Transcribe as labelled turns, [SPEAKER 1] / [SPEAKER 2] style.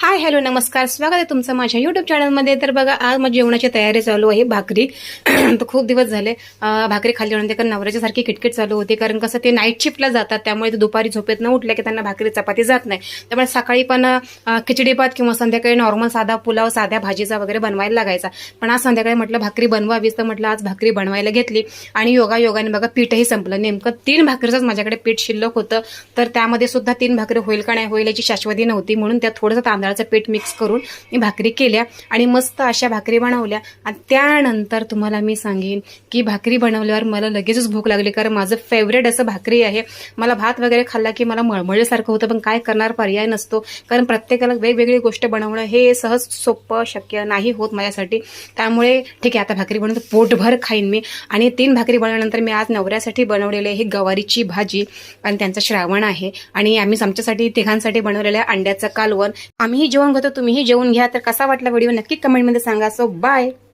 [SPEAKER 1] Hi hello नमस्कार. स्वागत आहे तुमचं माझ्या युट्यूब चॅनलमध्ये तर बघा आज माझी जेवणाची तयारी चालू आहे भाकरी. तर खूप दिवस झाले भाकरी खाल्ली म्हणते कारण नवऱ्याच्यासारखी किटकिट चालू होती कारण कसं ते नाईट शिफ्टला जातात त्यामुळे ते दुपारी झोपेत न उठल्या की त्यांना भाकरी चपाती जात नाही. त्यामुळे सकाळी पण खिचडीपात खिचडी भात किंवा संध्याकाळी नॉर्मल साधा पुलाव साध्या भाजीचा वगैरे बनवायला लागायचा. पण आज संध्याकाळी म्हटलं भाकरी बनवावीच तर म्हटलं आज भाकरी बनवायला घेतली. आणि योगा योगाने बघा पीठही संपलं. नेमकं तीन भाकरीचंच माझ्याकडे पीठ शिल्लक होतं. तर त्यामध्ये सुद्धा तीन भाकरी होईल का नाही होईल याची शाश्वती नव्हती म्हणून त्या थोडंसं तांदळाचं पीठ मिक्स करून मी भाकरी केल्या आणि मस्त अशा भाकरी बनवल्या. आणि त्यानंतर तुम्हाला मी सांगेन की भाकरी बनवल्यावर मला लगेचच भूक लागली. कारण माझं फेवरेट असं भाकरी आहे. मला भात वगैरे खाल्ला की मला मळमळल्यासारखं होतं पण काय करणार? पर्याय नसतो. कारण प्रत्येकाला वेगवेगळी गोष्ट बनवणं हे सहज सोपं शक्य नाही होत माझ्यासाठी. त्यामुळे ठीक आहे आता भाकरी बनवून पोटभर खाईन मी. आणि तीन भाकरी बनवल्यानंतर मी आज नवऱ्यासाठी बनवलेली आहे गवारीची भाजी आणि त्यांचं श्रावण आहे. आणि आम्ही आमच्यासाठी तिघांसाठी बनवलेलं आहे अंड्याचं कालवण. आम्हीही जेवण घेतो तुम्हीही जेवून घ्या. तर कसा वाटला व्हिडिओ? नक्की कमेंटमध्ये सांगा. So bye